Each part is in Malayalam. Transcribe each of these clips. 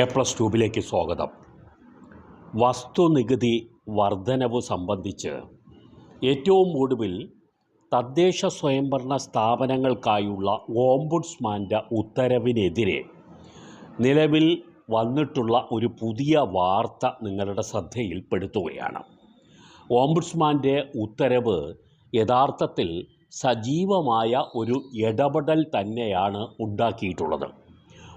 എ പ്ലസ് ട്യൂബിലേക്ക് സ്വാഗതം. വസ്തുനികുതി വർധനവ് സംബന്ധിച്ച് ഏറ്റവും ഒടുവിൽ തദ്ദേശ സ്വയംഭരണ സ്ഥാപനങ്ങൾക്കായുള്ള ഓംബുഡ്സ്മാന്റെ ഉത്തരവിനെതിരെ നിലവിൽ വന്നിട്ടുള്ള ഒരു പുതിയ വാർത്ത നിങ്ങളുടെ ശ്രദ്ധയിൽപ്പെടുത്തുകയാണ്. ഓംബുഡ്സ്മാന്റെ ഉത്തരവ് യഥാർത്ഥത്തിൽ സജീവമായ ഒരു ഇടപെടൽ തന്നെയാണ് ഉണ്ടാക്കിയിട്ടുള്ളത്.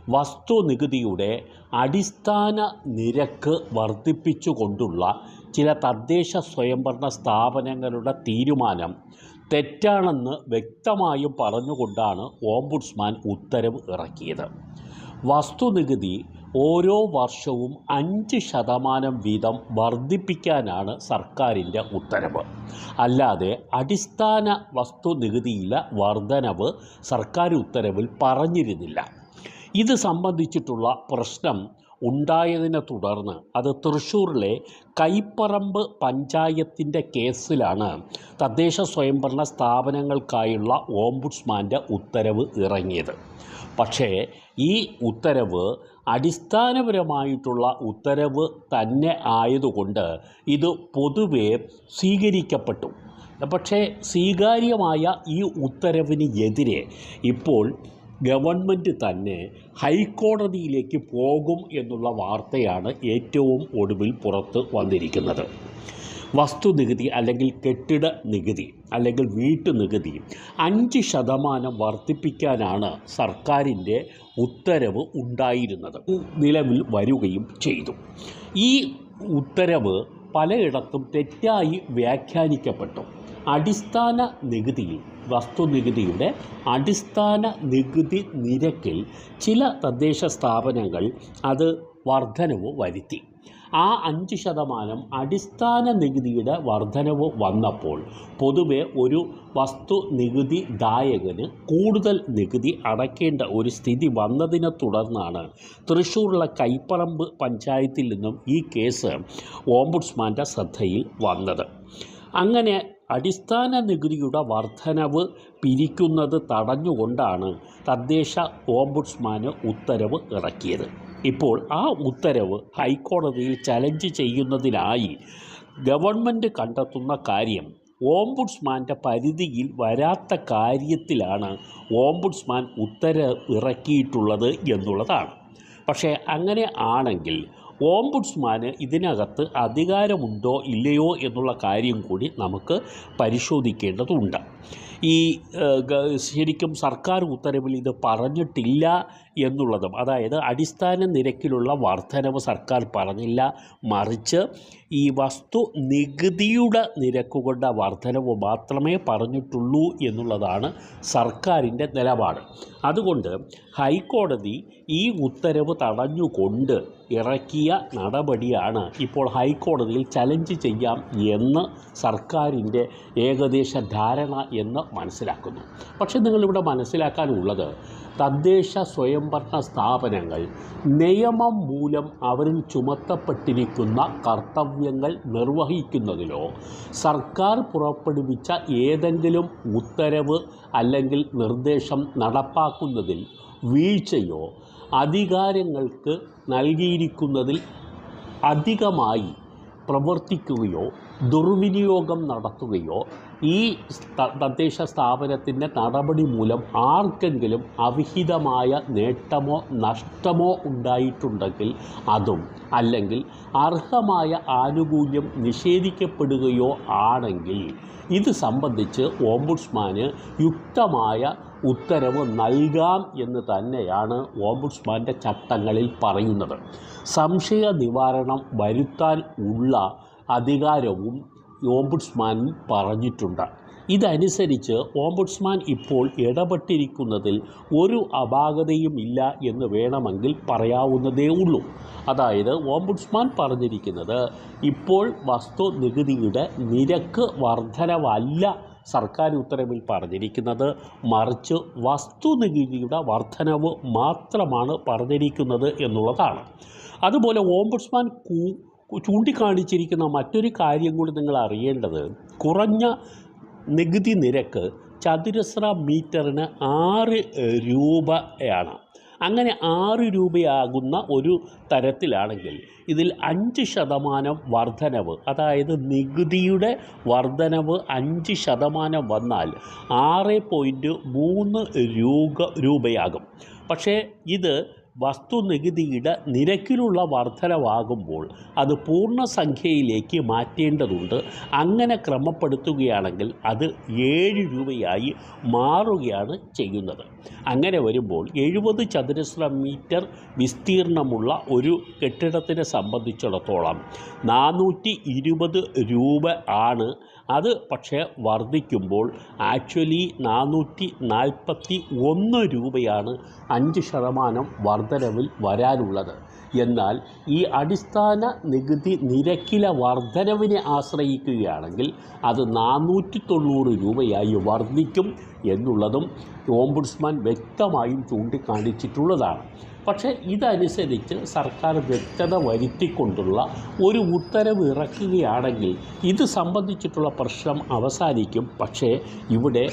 വസ്തുനികുതിയുടെ അടിസ്ഥാന നിരക്ക് വർദ്ധിപ്പിച്ചുകൊണ്ടുള്ള ചില തദ്ദേശ സ്വയംഭരണ സ്ഥാപനങ്ങളുടെ തീരുമാനം തെറ്റാണെന്ന് വ്യക്തമായും പറഞ്ഞുകൊണ്ടാണ് ഓംബുഡ്സ്മാൻ ഉത്തരവ് ഇറക്കിയത്. വസ്തുനികുതി ഓരോ വർഷവും അഞ്ച് ശതമാനം വീതം വർദ്ധിപ്പിക്കാനാണ് സർക്കാരിന്റെ ഉത്തരവ്. അല്ലാതെ അടിസ്ഥാന വസ്തുനികുതിയിലെ വർധനവ് സർക്കാർ ഉത്തരവിൽ പറഞ്ഞിരുന്നില്ല. ഇത് സംബന്ധിച്ചിട്ടുള്ള പ്രശ്നം ഉണ്ടായതിനെ തുടർന്ന് അത് തൃശ്ശൂരിലെ കൈപ്പറമ്പ് പഞ്ചായത്തിന്റെ കേസിലാണ്. തദ്ദേശ സ്വയംഭരണ സ്ഥാപനങ്ങൾക്കായുള്ള ഓംബുഡ്സ്മാന്റെ ഉത്തരവ് ഇറങ്ങിയത്. പക്ഷേ ഈ ഉത്തരവ് അടിസ്ഥാനപരമായിട്ടുള്ള ഉത്തരവ് തന്നെ ആയതുകൊണ്ട് ഇത് പൊതുവെ സ്വീകരിക്കപ്പെട്ടു. പക്ഷേ സ്വീകാര്യമായ ഈ ഉത്തരവിന് എതിരെ ഇപ്പോൾ ഗവൺമെന്റ് തന്നെ ഹൈക്കോടതിയിലേക്ക് പോകും എന്നുള്ള വാർത്തയാണ് ഏറ്റവും ഒടുവിൽ പുറത്ത് വന്നിരിക്കുന്നത്. വസ്തുനികുതി അല്ലെങ്കിൽ കെട്ടിട നികുതി അല്ലെങ്കിൽ വീട്ടു നികുതി അഞ്ച് ശതമാനം വർദ്ധിപ്പിക്കാനാണ് സർക്കാരിന്റെ ഉത്തരവ് ഉണ്ടായിരുന്നത്. നിലവിൽ വരികയും ചെയ്തു. ഈ ഉത്തരവ് പലയിടത്തും തെറ്റായി വ്യാഖ്യാനിക്കപ്പെട്ടു. അടിസ്ഥാന നികുതിയിൽ വസ്തുനികുതിയുടെ അടിസ്ഥാന നികുതി നിരക്കിൽ ചില തദ്ദേശ സ്ഥാപനങ്ങൾ അത് വർധനവ് വരുത്തി. ആ അഞ്ച് ശതമാനം അടിസ്ഥാന നികുതിയുടെ വർധനവ് വന്നപ്പോൾ പൊതുവെ ഒരു വസ്തു നികുതി ദായകന് കൂടുതൽ നികുതി അടയ്ക്കേണ്ട ഒരു സ്ഥിതി വന്നതിനെ തുടർന്നാണ് തൃശ്ശൂരിലെ കൈപ്പറമ്പ് പഞ്ചായത്തിൽ നിന്നും ഈ കേസ് ഓംബുഡ്സ്മാന്റെ ശ്രദ്ധയിൽ വന്നത്. അങ്ങനെ അടിസ്ഥാന നികുതിയുടെ വർധനവ് പിരിക്കുന്നത് തടഞ്ഞുകൊണ്ടാണ് തദ്ദേശ ഓംബുഡ്സ്മാന് ഉത്തരവ് ഇറക്കിയത്. ഇപ്പോൾ ആ ഉത്തരവ് ഹൈക്കോടതിയിൽ ചലഞ്ച് ചെയ്യുന്നതിനായി ഗവൺമെന്റ് കണ്ടെത്തുന്ന കാര്യം ഓംബുഡ്സ്മാന്റെ പരിധിയിൽ വരാത്ത കാര്യത്തിലാണ് ഓംബുഡ്സ്മാൻ ഉത്തരവ് ഇറക്കിയിട്ടുള്ളത് എന്നുള്ളതാണ്. പക്ഷേ അങ്ങനെ ആണെങ്കിൽ ഓംബുഡ്സ്മാന് ഇതിനകത്ത് അധികാരമുണ്ടോ ഇല്ലയോ എന്നുള്ള കാര്യം കൂടി നമുക്ക് പരിശോധിക്കേണ്ടതുണ്ട്. ഈ ശരിക്കും സർക്കാർ ഉത്തരവിൽ ഇത് പറഞ്ഞിട്ടില്ല എന്നുള്ളതും അതായത് അടിസ്ഥാന നിരക്കിലുള്ള വർധനവ് സർക്കാർ പറഞ്ഞില്ല മറിച്ച് ഈ വസ്തു നികുതിയുടെ നിരക്കുകളുടെ വർധനവ് മാത്രമേ പറഞ്ഞിട്ടുള്ളൂ എന്നുള്ളതാണ് സർക്കാരിന്റെ നിലപാട്. അതുകൊണ്ട് ഹൈക്കോടതി ഈ ഉത്തരവ് തടഞ്ഞുകൊണ്ട് ഇറക്കിയ നടപടിയാണ് ഇപ്പോൾ ഹൈക്കോടതിയിൽ ചലഞ്ച് ചെയ്യാം എന്ന് സർക്കാരിന്റെ ഏകദേശ ധാരണ എന്ന് മനസ്സിലാക്കുന്നു. പക്ഷേ നിങ്ങളിവിടെ മനസ്സിലാക്കാനുള്ളത് തദ്ദേശ സ്വയംഭരണ സ്ഥാപനങ്ങൾ നിയമം മൂലം അവരിൽ ചുമത്തപ്പെട്ടിരിക്കുന്ന കർത്തവ്യങ്ങൾ നിർവഹിക്കുന്നതിലോ സർക്കാർ പുറപ്പെടുവിച്ച ഏതെങ്കിലും ഉത്തരവ് അല്ലെങ്കിൽ നിർദ്ദേശം നടപ്പാക്കുന്നതിൽ വീഴ്ചയോ അധികാരങ്ങൾക്ക് നൽകിയിരിക്കുന്നതിൽ അധികമായി പ്രവർത്തിക്കുകയോ ദുർവിനിയോഗം നടത്തുകയോ ഈ തദ്ദേശ സ്ഥാപനത്തിന്റെ നടപടി മൂലം ആർക്കെങ്കിലും അവിഹിതമായ നേട്ടമോ നഷ്ടമോ ഉണ്ടായിട്ടുണ്ടെങ്കിൽ അതും അല്ലെങ്കിൽ അർഹമായ ആനുകൂല്യം നിഷേധിക്കപ്പെടുകയോ ആണെങ്കിൽ ഇത് സംബന്ധിച്ച് ഓംബുഡ്സ്മാന് യുക്തമായ ഉത്തരവ് നൽകാം എന്ന് തന്നെയാണ് ഓംബുഡ്സ്മാന്റെ ചട്ടങ്ങളിൽ പറയുന്നത്. സംശയ നിവാരണം വരുത്താൻ ഉള്ള അധികാരവും ഓംബുഡ്സ്മാൻ പറഞ്ഞിട്ടുണ്ട്. ഇതനുസരിച്ച് ഓംബുഡ്സ്മാൻ ഇപ്പോൾ ഇടപെട്ടിരിക്കുന്നതിൽ ഒരു അപാകതയും ഇല്ല എന്ന് വേണമെങ്കിൽ പറയാവുന്നതേ ഉള്ളൂ. അതായത് ഓംബുഡ്സ്മാൻ പറഞ്ഞിരിക്കുന്നത് ഇപ്പോൾ വസ്തു നികുതിയുടെ നിരക്ക് വർധനവല്ല സർക്കാർ ഉത്തരവിൽ പറഞ്ഞിരിക്കുന്നത്. മറിച്ച് വസ്തു വസ്തുനികുതിയുടെ വർധനവ് മാത്രമാണ് പറഞ്ഞിരിക്കുന്നത് എന്നുള്ളതാണ്. അതുപോലെ ഓംബുഡ്സ്മാൻ കൂ ചൂണ്ടിക്കാണിച്ചിരിക്കുന്ന മറ്റൊരു കാര്യം കൂടി നിങ്ങൾ അറിയേണ്ടത് കുറഞ്ഞ നികുതി നിരക്ക് ചതുരശ്ര മീറ്ററിന് ആറ് രൂപയാണ്. അങ്ങനെ ആറ് രൂപയാകുന്ന ഒരു തരത്തിലാണെങ്കിൽ ഇതിൽ അഞ്ച് ശതമാനം വർധനവ് അതായത് നികുതിയുടെ വർധനവ് അഞ്ച് ശതമാനം വന്നാൽ ആറ് പോയിന്റ് മൂന്ന് രൂപ രൂപയാകും. പക്ഷേ ഇത് വസ്തുനികുതിയുടെ നിരക്കിലുള്ള വർധനവാകുമ്പോൾ അത് പൂർണസംഖ്യയിലേക്ക് മാറ്റേണ്ടതുണ്ട്. അങ്ങനെ ക്രമപ്പെടുത്തുകയാണെങ്കിൽ അത് ഏഴ് രൂപയായി മാറുകയാണ് ചെയ്യുന്നത്. അങ്ങനെ വരുമ്പോൾ എഴുപത് ചതുരശ്ര മീറ്റർ വിസ്തീർണമുള്ള ഒരു കെട്ടിടത്തിനെ സംബന്ധിച്ചിടത്തോളം നാനൂറ്റി ഇരുപത് രൂപ ആണ്. അത് പക്ഷേ വർദ്ധിക്കുമ്പോൾ ആക്ച്വലി നാനൂറ്റി നാൽപ്പത്തി ഒന്ന് രൂപയാണ് അഞ്ച് ശതമാനം വർധനവിൽ വരാനുള്ളത്. എന്നാൽ ഈ അടിസ്ഥാന നികുതി നിരക്കിലെ വർധനവിനെ ആശ്രയിക്കുകയാണെങ്കിൽ അത് നാനൂറ്റി തൊണ്ണൂറ് രൂപയായി വർദ്ധിക്കും എന്നുള്ളതും ഓംബുഡ്സ്മാൻ വ്യക്തമായും ചൂണ്ടിക്കാണിച്ചിട്ടുള്ളതാണ്. പക്ഷേ ഇതനുസരിച്ച് സർക്കാർ വ്യക്തത വരുത്തിക്കൊണ്ടുള്ള ഒരു ഉത്തരവ് ഇറക്കുകയാണെങ്കിൽ ഇത് സംബന്ധിച്ചിട്ടുള്ള പ്രശ്നം അവസാനിക്കും. പക്ഷേ ഇവിടെ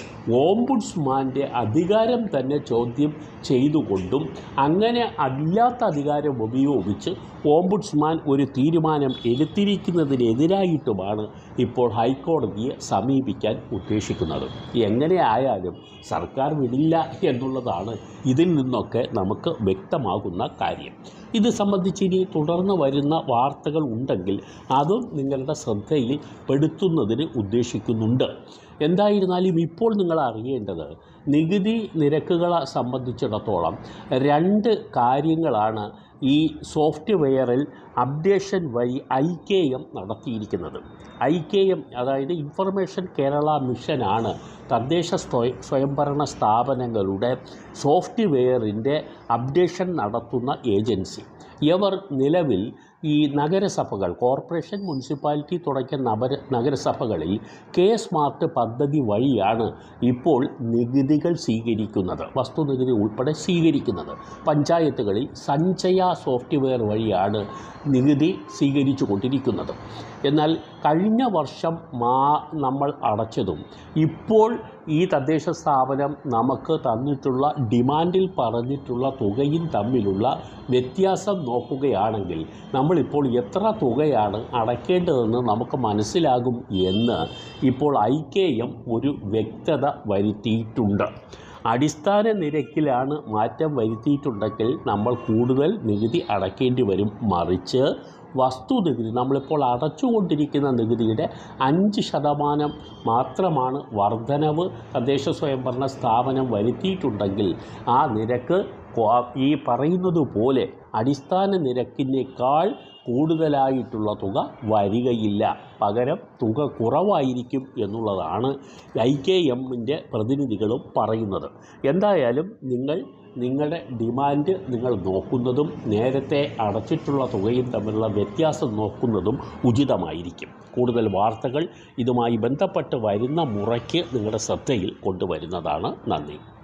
ഓംബുഡ്സ്മാന്റെ അധികാരം തന്നെ ചോദ്യം ചെയ്തുകൊണ്ടും അങ്ങനെ അല്ലാത്ത അധികാരം ഉപയോഗിച്ച് ഓംബുഡ്സ്മാൻ ഒരു തീരുമാനം എടുത്തിരിക്കുന്നതിനെതിരായിട്ടുമാണ് ഇപ്പോൾ ഹൈക്കോടതിയെ സമീപിക്കാൻ ഉദ്ദേശിക്കുന്നത്. എങ്ങനെയായാലും സർക്കാർ വിടില്ല എന്നുള്ളതാണ് ഇതിൽ നിന്നൊക്കെ നമുക്ക് വ്യക്തമാകുന്ന കാര്യം. ഇത് സംബന്ധിച്ച് ഇനി തുടർന്ന് വരുന്ന വാർത്തകൾ ഉണ്ടെങ്കിൽ അതും നിങ്ങളുടെ ശ്രദ്ധയിൽ പെടുത്തുന്നതിന് ഉദ്ദേശിക്കുന്നുണ്ട്. എന്തായിരുന്നാലും ഇപ്പോൾ നിങ്ങൾ അറിയേണ്ടത് നികുതി നിരക്കുകളെ സംബന്ധിച്ചിടത്തോളം രണ്ട് കാര്യങ്ങളാണ് ഈ സോഫ്റ്റ്വെയറിൽ അപ്ഡേഷൻ വഴി ഐ കെ എം നടത്തിയിരിക്കുന്നത്. ഐ കെ എം അതായത് ഇൻഫർമേഷൻ കേരള മിഷനാണ് തദ്ദേശ സ്വയ സ്വയംഭരണ സ്ഥാപനങ്ങളുടെ സോഫ്റ്റ്വെയറിന്റെ അപ്ഡേഷൻ നടത്തുന്ന ഏജൻസി. ഇവർ നിലവിൽ ഈ നഗരസഭകൾ കോർപ്പറേഷൻ മുനിസിപ്പാലിറ്റി തുടങ്ങിയ നഗര നഗരസഭകളിൽ കെ സ്മാർട്ട് പദ്ധതി വഴിയാണ് ഇപ്പോൾ നികുതികൾ സ്വീകരിക്കുന്നത് വസ്തുനികുതി ഉൾപ്പെടെ സ്വീകരിക്കുന്നത്. പഞ്ചായത്തുകളിൽ സഞ്ചയ സോഫ്റ്റ്വെയർ വഴിയാണ് നികുതി സ്വീകരിച്ചു കൊണ്ടിരിക്കുന്നത് എന്നാൽ കഴിഞ്ഞ വർഷം മാ നമ്മൾ അടച്ചതും ഇപ്പോൾ ഈ തദ്ദേശ സ്ഥാപനം നമുക്ക് തന്നിട്ടുള്ള ഡിമാൻഡിൽ പറഞ്ഞിട്ടുള്ള തുകയും തമ്മിലുള്ള വ്യത്യാസം നോക്കുകയാണെങ്കിൽ നമ്മളിപ്പോൾ എത്ര തുകയാണ് അടയ്ക്കേണ്ടതെന്ന് നമുക്ക് മനസ്സിലാകും എന്ന് ഇപ്പോൾ ഐ ഒരു വ്യക്തത വരുത്തിയിട്ടുണ്ട്. അടിസ്ഥാന നിരക്കിലാണ് മാറ്റം വരുത്തിയിട്ടുണ്ടെങ്കിൽ നമ്മൾ കൂടുതൽ നികുതി അടയ്ക്കേണ്ടി വരും. മറിച്ച് വസ്തുനികുതി നമ്മളിപ്പോൾ അടച്ചുകൊണ്ടിരിക്കുന്ന നികുതിയുടെ അഞ്ച് ശതമാനം മാത്രമാണ് വർധനവ്. തദ്ദേശ സ്വയംഭരണ സ്ഥാപനം വരുത്തിയിട്ടുണ്ടെങ്കിൽ ആ നിരക്ക് ഈ പറയുന്നത് പോലെ അടിസ്ഥാന നിരക്കിനേക്കാൾ കൂടുതലായിട്ടുള്ള തുക വരികയില്ല. പകരം തുക കുറവായിരിക്കും എന്നുള്ളതാണ് ഐ കെ എമ്മിന്റെ പ്രതിനിധികളും പറയുന്നത്. എന്തായാലും നിങ്ങൾ നിങ്ങളുടെ ഡിമാൻഡ് നിങ്ങൾ നോക്കുന്നതും നേരത്തെ അടച്ചിട്ടുള്ള തുകയും തമ്മിലുള്ള വ്യത്യാസം നോക്കുന്നതും ഉചിതമായിരിക്കും. കൂടുതൽ വാർത്തകൾ ഇതുമായി ബന്ധപ്പെട്ട് വരുന്ന മുറയ്ക്ക് നിങ്ങളുടെ ശ്രദ്ധയിൽ കൊണ്ടുവരുന്നതാണ്. നന്ദി.